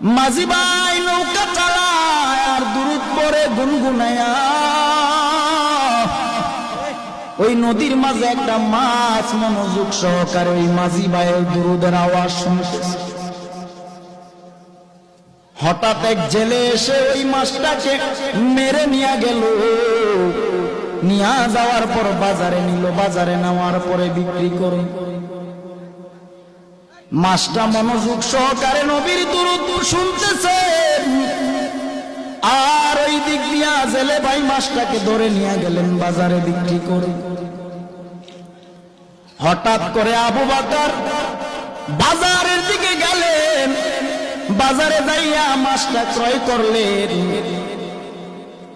মাঝি ভাই নৌকা চালায় আর দূরত পরে গুনগুনায়া। ওই নদীর মাঝে একটা মাছ মনোযোগ সহকারে ওই মাঝি ভাইয়ের দুরুদের আওয়াজ শুনতেছে। হঠাৎ এক জেলে এসে ওই মাছটাকে মেরে নিয়ে গেল। নিয়ে যাওয়ার পর বাজারে নিল, বাজারে নেওয়ার পরে বিক্রি করে মাছটা মনোযোগ সহকারে নবীর দুরুদ শুনতেছে। আর ওই দিক দিয়া জেলে ভাই মাছটাকে ধরে নিয়ে গেলেন বাজারে বিক্রি করে। হঠাৎ করে আবু বাকার বাজারের দিকে গেলেন। বাজারে যাইয়া মাছটা ক্রয় করলেন।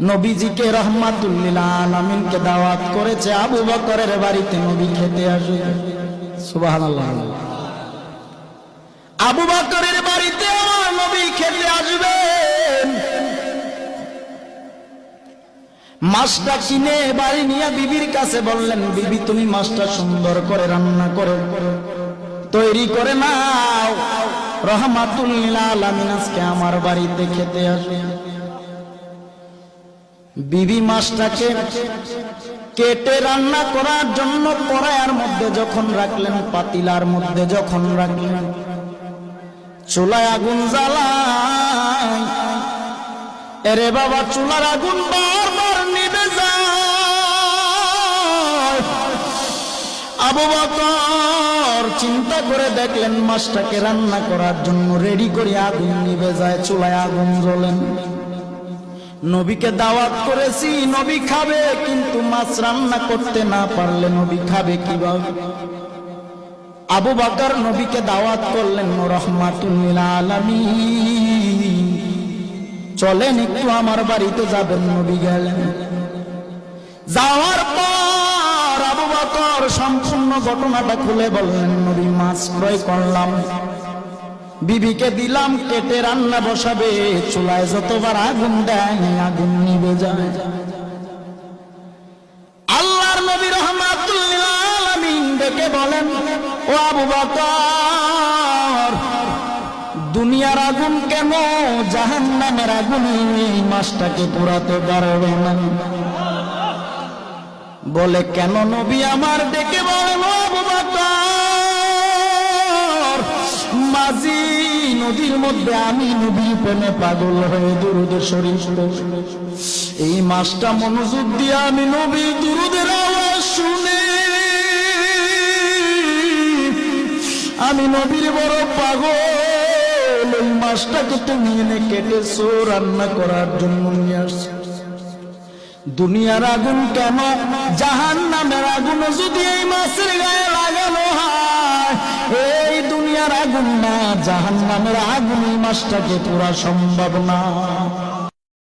নবীজিকে রহমাতুল্লিল আলমিনকে দাওয়াত করেছে আবু বকরের বাড়িতে নবী খেতে আসবে। সুবহানাল্লাহ। আবু বকরের বাড়িতে আমার নবী খেতে আসবেন। মাছটা কিনে বাড়ি নিয়ে বিবির কাছে বললেন, বিবি, তুমি মাছটা সুন্দর করে রান্না করে, তৈরি করে নাও। রহমাতুল্লিল আজকে আমার বাড়িতে খেতে আসবে। বিবি মাছটাকে কেটে রান্না করার জন্য কড়াইয়ের মধ্যে যখন রাখলেন, পাতিলার মধ্যে যখন রাখলেন চুলায় আগুন জ্বালায় এরে বাবা, চুলার আগুন বারবার নিবে যায়। আবু বকর চিন্তা করে দেখলেন, মাছটাকে রান্না করার জন্য রেডি করে আগুন নিবে যায়, চুলায় আগুন জ্বলেন। নবীকে দাওয়াত করেছি, নবী খাবে, কিন্তু মাছ রান্না করতে না পারলে নবী খাবে কীভাবে? আবু বাকর নবীকে দাওয়াত করলেন, রহমাতুল চলেন একটু আমার বাড়িতে যাবেন, নবী গেলেন। যাওয়ার পর আবু বকর সম্পূর্ণ ঘটনাটা খুলে বললেন, নবী মাছ ক্রয় করলাম। বিবিকে দিলাম, কেটে রান্না বসাবে, চুলায় যতবার আগুন দেয়, আগুন নিবে যায়। আল্লাহর নবী রহমাতুল্লাহ আলামিন ডেকে বলেন ও দুনিয়ার আগুন কেন জাহান নামের আগুন এই মাসটাকে পোড়াতে পারবে না? বলে, কেন নবী আমার ডেকে বকর মাঝি নদীর মধ্যে আমি নবীর প্রেমে পাগল হয়ে দুরুদের শরীর এই মাসটা মনোযোগ দিয়ে আমি নবী দুরুদের আওয়াজ শুনে নবীর বড় পাগল। ওই মাছটাকে তুমি এনে কেটেছো রান্না করার জন্য নিয়ে আসছো। দুনিয়ার আগুন কেন? জাহান নামের আগুন যদি এই মাছের গায়ে লাগানো হয়, এই দুনিয়ার আগুন না জাহান নামের আগুন এই মাছটাকে পুরা সম্ভব না।